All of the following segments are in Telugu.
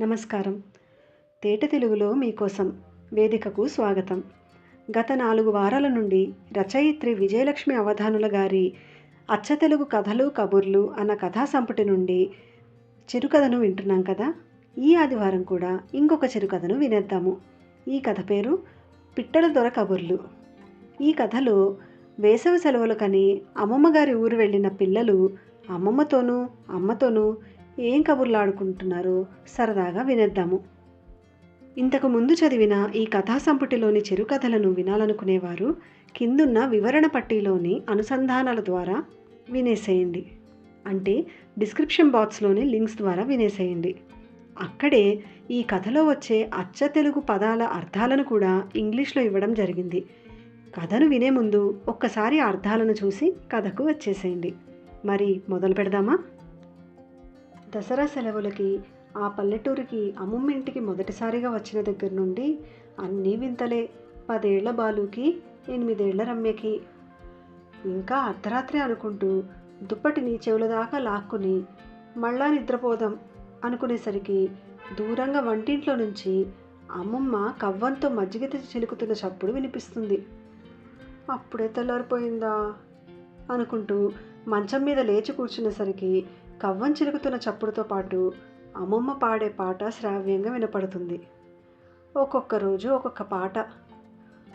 నమస్కారం. తేట తెలుగులో మీకోసం వేదికకు స్వాగతం. గత నాలుగు వారాల నుండి రచయిత్రి విజయలక్ష్మి అవధానుల గారి అచ్చ తెలుగు కథలు కబుర్లు అన్న కథా సంపుటి నుండి చిరుకథను వింటున్నాం కదా? ఈ ఆదివారం కూడా ఇంకొక చిరుకథను వినేద్దాము. ఈ కథ పేరు పిట్టల దొర కబుర్లు. ఈ కథలో వేసవి సెలవులకని అమ్మమ్మ గారి ఊరు వెళ్ళిన పిల్లలు అమ్మమ్మతోనూ అమ్మతోనూ ఏం కబుర్లాడుకుంటున్నారో? సరదాగా వినేద్దాము. ఇంతకు ముందు చదివిన ఈ కథా సంపుటిలోని చిరుకథలను వినాలనుకునేవారు కిందున్న వివరణ పట్టీలోని అనుసంధానాల ద్వారా వినేసేయండి. అంటే డిస్క్రిప్షన్ బాక్స్లోని లింక్స్ ద్వారా వినేసేయండి. అక్కడే ఈ కథలో వచ్చే అచ్చ తెలుగు పదాల అర్థాలను కూడా ఇంగ్లీష్లో ఇవ్వడం జరిగింది. కథను వినే ముందు ఒక్కసారి అర్థాలను చూసి కథకు వచ్చేసేయండి. మరి మొదలు పెడదామా? దసరా సెలవులకి ఆ పల్లెటూరికి అమ్మమ్మ ఇంటికి మొదటిసారిగా వచ్చిన దగ్గర నుండి అన్నీ వింతలే. పదేళ్ళ బాలుకి ఎనిమిదేళ్ళ రమ్యకి. ఇంకా అర్ధరాత్రి అనుకుంటూ దుప్పటిని చెవుల దాకా లాక్కుని మళ్ళా నిద్రపోదాం అనుకునేసరికి దూరంగా వంటింట్లో నుంచి అమ్మమ్మ కవ్వంతో మజ్జిగ చిలుకుతున్న చప్పుడు వినిపిస్తుంది. అప్పుడే తెల్లారిపోయిందా? అనుకుంటూ మంచం మీద లేచి కూర్చునేసరికి కవ్వం చిలుకుతున్న చప్పుడుతో పాటు అమ్మమ్మ పాడే పాట శ్రావ్యంగా వినపడుతుంది. ఒక్కొక్క రోజు ఒక్కొక్క పాట.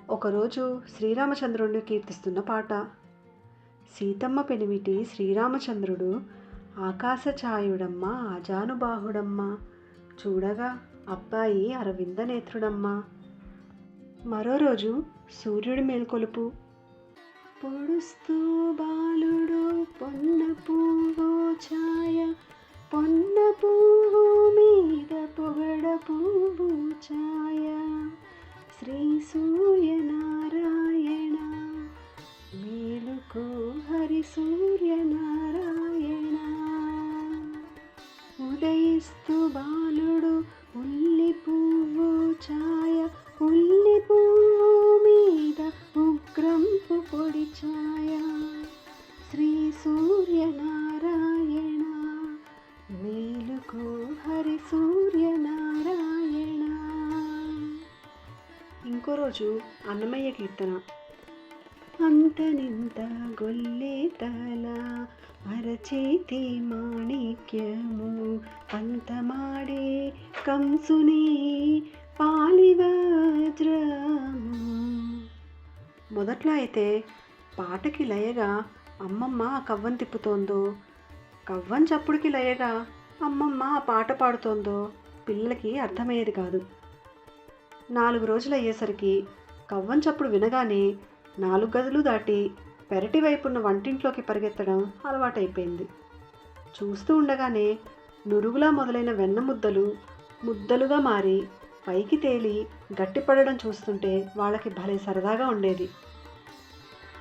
ఒకరోజు శ్రీరామచంద్రుడిని కీర్తిస్తున్న పాట. సీతమ్మ పెనిమిటి శ్రీరామచంద్రుడు ఆకాశ ఛాయుడమ్మ అజానుబాహుడమ్మ చూడగా అబ్బాయి అరవింద నేత్రుడమ్మ. మరో రోజు సూర్యుడి మేల్కొలుపు. పొడుస్తూ బాలుడు పొన్న పువ్వు ఛాయ పొన్న పువ్వు మీద పొగడ పువ్వు. గొల్లే తల అరచేతి మాణిక్యము. అంతమాడే కంసుని పాలివజ్రము. మొదట్లో అయితే పాటకి లయగా అమ్మమ్మ ఆ కవ్వం తిప్పుతోందో కవ్వం చప్పుడుకి లయగా అమ్మమ్మ ఆ పాట పాడుతోందో పిల్లలకి అర్థమయ్యేది కాదు. నాలుగు రోజులు అయ్యేసరికి కవ్వం చప్పుడు వినగానే నాలుగు గదులు దాటి పెరటి వైపున్న వంటింట్లోకి పరిగెత్తడం అలవాటైపోయింది. చూస్తూ ఉండగానే నురుగులా మొదలైన వెన్న ముద్దలు ముద్దలుగా మారి పైకి తేలి గట్టిపడడం చూస్తుంటే వాళ్ళకి భలే సరదాగా ఉండేది.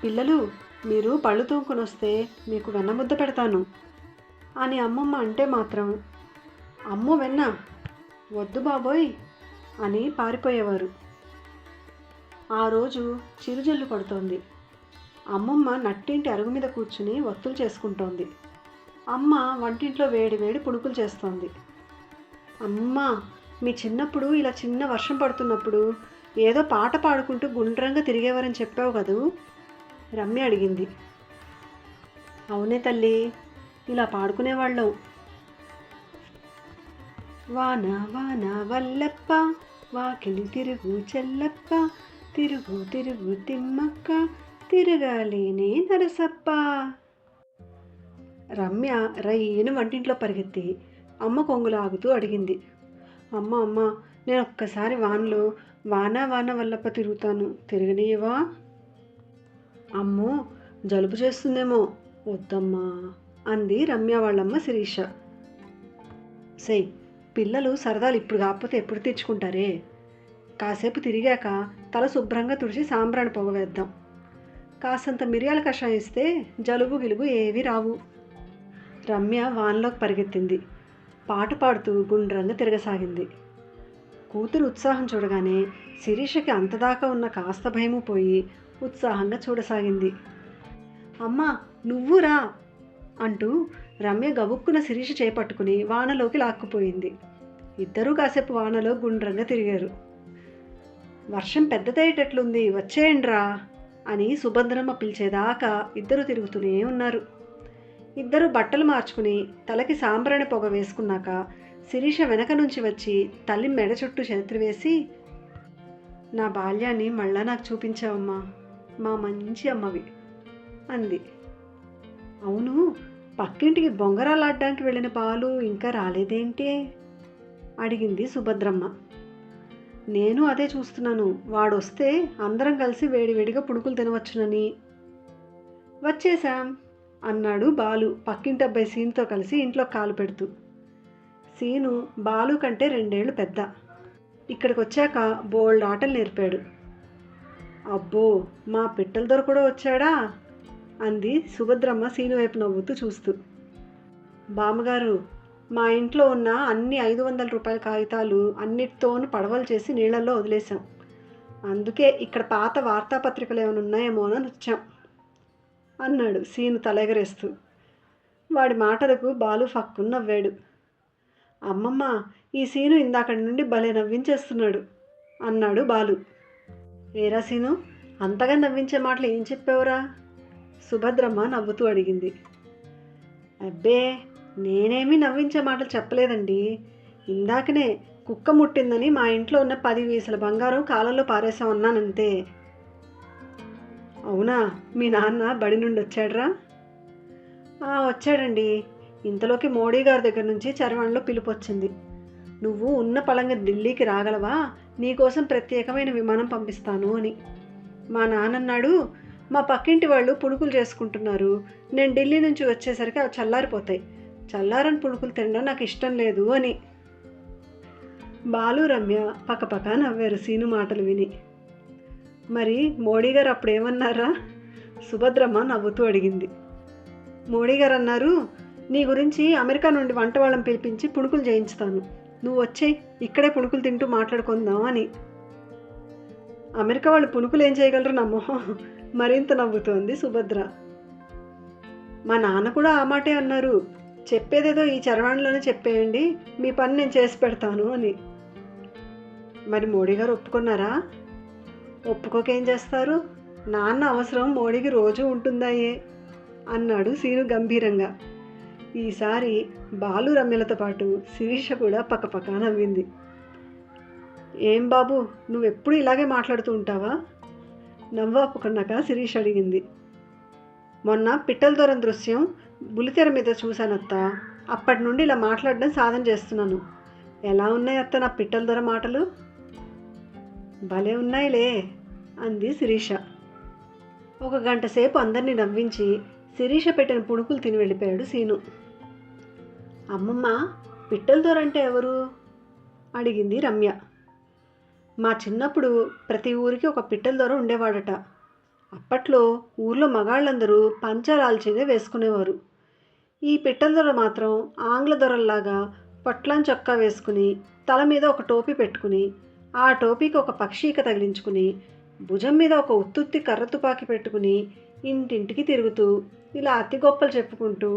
పిల్లలు మీరు పళ్ళు తూముకొని వస్తే మీకు వెన్న ముద్ద పెడతాను అని అమ్మమ్మ అంటే మాత్రం అమ్మో వెన్న వద్దు బాబోయ్ అని పారిపోయేవారు. ఆ రోజు చిరుజల్లు పడుతోంది అమ్మమ్మ నట్టింటి అరుగు మీద కూర్చుని ఒత్తులు చేసుకుంటోంది. అమ్మ వంటింట్లో వేడి వేడి పుణుకులు చేస్తోంది. అమ్మ మీ చిన్నప్పుడు ఇలా చిన్న వర్షం పడుతున్నప్పుడు ఏదో పాట పాడుకుంటూ గుండ్రంగా తిరిగేవారని చెప్పావు కదూ? రమ్య అడిగింది. అవునే తల్లి ఇలా పాడుకునేవాళ్ళం. వాన వాన వల్లప్ప వాకిలి తిరుగు చెల్లప్ప తిరుగు తిరుగు తిమ్మక్క తిరగాలేనే నరసప్ప. రమ్య రైను వంటింట్లో పరిగెత్తి అమ్మ కొంగులు ఆగుతూ అడిగింది. అమ్మ అమ్మ నేను ఒక్కసారి వానలో వాన వాన వల్లప్ప తిరుగుతాను. తిరగనీయవా? అమ్మో జలుబు చేస్తుందేమో. వద్దమ్మా అంది రమ్య వాళ్ళమ్మ శిరీష. సై పిల్లలు సరదాలు ఇప్పుడు కాకపోతే ఎప్పుడు తెచ్చుకుంటారే? కాసేపు తిరిగాక తల శుభ్రంగా తుడిచి సాంబ్రాణి పొగ వేద్దాం. కాసంత మిరియాల కషాయం ఇస్తే జలుబు గిలుబు ఏవి రావు. రమ్య వాన్లోకి పరిగెత్తింది. పాట పాడుతూ గుండ్రంగా తిరగసాగింది. కూతురు ఉత్సాహం చూడగానే శిరీషకి అంతదాకా ఉన్న కాస్త భయము పోయి ఉత్సాహంగా చూడసాగింది. అమ్మా నువ్వు రా! అంటూ రమ్య గబుక్కున శిరీష చేపట్టుకుని వానలోకి లాక్కుపోయింది. ఇద్దరూ కాసేపు వానలో గుండ్రంగా తిరిగారు. వర్షం పెద్దదయ్యేటట్లుంది వచ్చేయండ్రా అని సుభద్రమ్మ పిలిచేదాకా ఇద్దరు తిరుగుతూనే ఉన్నారు. ఇద్దరు బట్టలు మార్చుకుని తలకి సాంబ్రాణి పొగ వేసుకున్నాక శిరీష వెనక నుంచి వచ్చి తల్లి మెడ చుట్టూ చేతులు వేసి నా బాల్యాన్ని మళ్ళా నాకు చూపించావమ్మా మా మంచి అమ్మవి అంది. అవును పక్కింటికి బొంగరాలాడడానికి వెళ్ళిన పాలు ఇంకా రాలేదేంటి? అడిగింది సుభద్రమ్మ. నేను అదే చూస్తున్నాను. వాడొస్తే అందరం కలిసి వేడివేడిగా పుణుకులు తినవచ్చునని. వచ్చేశాం అన్నాడు బాలు పక్కింటి అబ్బాయి సీనుతో కలిసి ఇంట్లో కాలు పెడుతూ. సీను బాలు కంటే రెండేళ్ళు పెద్ద. ఇక్కడికి వచ్చాక బోల్డ్ ఆటలు నేర్పాడు. అబ్బో మా పిట్టల దొర కూడా వచ్చాడా? అంది సుభద్రమ్మ సీను వైపు నవ్వుతూ చూస్తూ. బామ్మగారు మా ఇంట్లో ఉన్న అన్ని ఐదు వందల రూపాయల కాగితాలు అన్నిటితోనూ పడవలు చేసి నీళ్ళల్లో వదిలేశాం. అందుకే ఇక్కడ పాత వార్తాపత్రికలు ఏమైనా ఉన్నాయేమో అని వచ్చాం అన్నాడు సీను తలెగరేస్తూ. వాడి మాటలకు బాలు ఫక్కున నవ్వాడు. అమ్మమ్మ ఈ సీను ఇందాకటి నుండి భలే నవ్వించేస్తున్నాడు అన్నాడు బాలు. ఏరా సీను అంతగా నవ్వించే మాటలు ఏం చెప్పావురా? సుభద్రమ్మ నవ్వుతూ అడిగింది. అబ్బే నేనేమీ నవ్వించే మాటలు చెప్పలేదండి. ఇందాకనే కుక్క ముట్టిందని మా ఇంట్లో ఉన్న పది వీసల బంగారం కాలంలో పారేసామన్నానంతే అవునా? మీ నాన్న బడి నుండి వచ్చాడ్రా? వచ్చాడండి. ఇంతలోకి మోడీ గారి దగ్గర నుంచి చరవణలో పిలుపు వచ్చింది. నువ్వు ఉన్న పలంగా ఢిల్లీకి రాగలవా? నీకోసం ప్రత్యేకమైన విమానం పంపిస్తాను అని. మా నాన్నన్నాడు మా పక్కింటి వాళ్ళు పుణుకులు చేసుకుంటున్నారు. నేను ఢిల్లీ నుంచి వచ్చేసరికి అవి చల్లారిపోతాయి. చల్లారని పుణుకులు తినడం నాకు ఇష్టం లేదు అని. బాలు రమ్య పక్కపక్క నవ్వారు సీను మాటలు విని. మరి మోడీ గారు అప్పుడు ఏమన్నారా సుభద్రమ్మ నవ్వుతూ అడిగింది. మోడీ గారు అన్నారు నీ గురించి అమెరికా నుండి వంట వాళ్ళని పిలిపించి పుణుకులు చేయించుతాను. నువ్వు వచ్చేయి ఇక్కడే పుణుకులు తింటూ మాట్లాడుకుందాం అని. అమెరికా వాళ్ళు పుణుకులు ఏం చేయగలరు నమ్మో? మరింత నవ్వుతోంది సుభద్ర. మా నాన్న కూడా ఆ మాటే అన్నారు. చెప్పేదేదో ఈ చరవాణిలోనే చెప్పేయండి. మీ పని నేను చేసి పెడతాను అని. మరి మోడీ గారు ఒప్పుకున్నారా? ఒప్పుకోకేం చేస్తారు? నాన్న అవసరం మోడీకి రోజు ఉంటుందాయే అన్నాడు సీను గంభీరంగా. ఈసారి బాలు రమ్యలతో పాటు శిరీష కూడా పక్కపక్క నవ్వింది. ఏం బాబు నువ్వెప్పుడు ఇలాగే మాట్లాడుతూ ఉంటావా? నవ్వు ఒప్పుకున్నాక శిరీష్ అడిగింది. మొన్న పిట్టల దూరం దృశ్యం బులితెర మీద చూశానత్త. అప్పటి నుండి ఇలా మాట్లాడడం సాధన చేస్తున్నాను. ఎలా ఉన్నాయి అత్త నా పిట్టల దొర మాటలు? భలే ఉన్నాయిలే అంది శిరీష. ఒక గంట సేపు అందరినీ నవ్వించి శిరీష పెట్టిన పుణుకులు తిని వెళ్ళిపోయాడు సీను. అమ్మమ్మ పిట్టల దొర అంటే ఎవరు? అడిగింది రమ్య. మా చిన్నప్పుడు ప్రతి ఊరికి ఒక పిట్టల దొర ఉండేవాడట. అప్పట్లో ఊర్లో మగాళ్ళందరూ పంచరాల్చిందే వేసుకునేవారు. ఈ పిట్టల దొర మాత్రం ఆంగ్ల దొరల్లాగా పొట్లం చొక్కా వేసుకుని తల మీద ఒక టోపీ పెట్టుకుని ఆ టోపీకి ఒక పక్షీక తగిలించుకుని భుజం మీద ఒక ఉత్తుత్తి కర్ర తుపాకి పెట్టుకుని ఇంటింటికి తిరుగుతూ ఇలా అతి గొప్పలు చెప్పుకుంటూ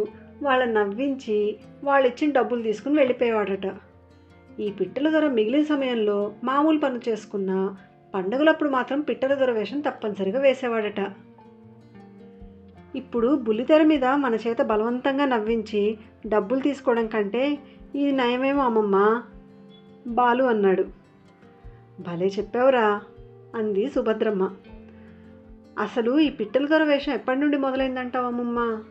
వాళ్ళని నవ్వించి వాళ్ళు ఇచ్చిన డబ్బులు తీసుకుని వెళ్ళిపోయేవాడట. ఈ పిట్టల దొర మిగిలిన సమయంలో మామూలు పనులు చేసుకున్న పండుగలప్పుడు మాత్రం పిట్టల దొర వేషం తప్పనిసరిగా వేసేవాడట. ఇప్పుడు బుల్లితెర మీద మన చేత బలవంతంగా నవ్వించి డబ్బులు తీసుకోవడం కంటే ఇది నయమేమో అమ్మమ్మ బాలు అన్నాడు. భలే చెప్పావురా అంది సుభద్రమ్మ. అసలు ఈ పిట్టల దొర వేషం ఎప్పటి నుండి మొదలైందంటావు అమ్మమ్మ?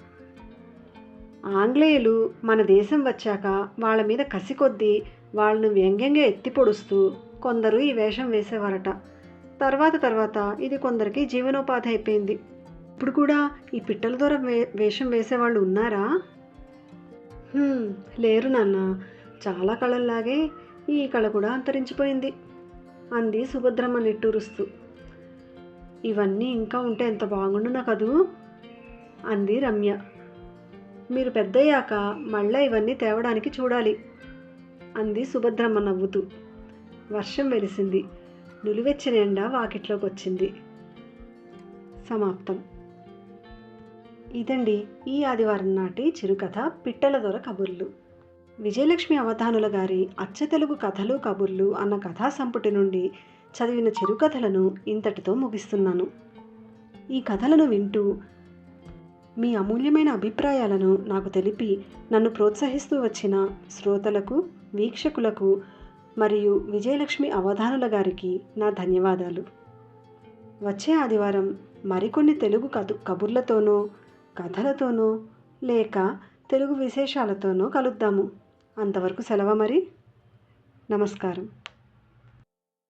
ఆంగ్లేయులు మన దేశం వచ్చాక వాళ్ళ మీద కసి కొద్దీ వాళ్ళను వ్యంగ్యంగా ఎత్తి పొడుస్తూ కొందరు ఈ వేషం వేసేవారట. తర్వాత తర్వాత ఇది కొందరికి జీవనోపాధి అయిపోయింది. ఇప్పుడు కూడా ఈ పిట్టల దొర వే వేషం వేసేవాళ్ళు ఉన్నారా? లేరు నాన్న. చాలా కళల్లాగే ఈ కళ కూడా అంతరించిపోయింది. అంది సుభద్రమ్మ నిట్టూరుస్తూ. ఇవన్నీ ఇంకా ఉంటే ఎంత బాగుండునా కదూ? అంది రమ్య. మీరు పెద్దయ్యాక మళ్ళా ఇవన్నీ తేవడానికి చూడాలి అంది సుభద్రమ్మ నవ్వుతూ. వర్షం వెలిసింది. నులివెచ్చని ఎండ వాకిట్లోకి వచ్చింది సమాప్తం. ఇదండి ఈ ఆదివారం నాటి చిరుకథ పిట్టల దొర కబుర్లు. విజయలక్ష్మి అవధానుల గారి అచ్చ తెలుగు కథలు కబుర్లు అన్న కథా సంపుటి నుండి చదివిన చిరుకథలను ఇంతటితో ముగిస్తున్నాను. ఈ కథలను వింటూ మీ అమూల్యమైన అభిప్రాయాలను నాకు తెలిపి నన్ను ప్రోత్సహిస్తూ వచ్చిన శ్రోతలకు వీక్షకులకు మరియు విజయలక్ష్మి అవధానుల గారికి నా ధన్యవాదాలు. వచ్చే ఆదివారం మరికొన్ని తెలుగు కథ కబుర్లతోనో కథలతోనో లేక తెలుగు విశేషాలతోనో కలుద్దాము. అంతవరకు సెలవు మరి. నమస్కారం.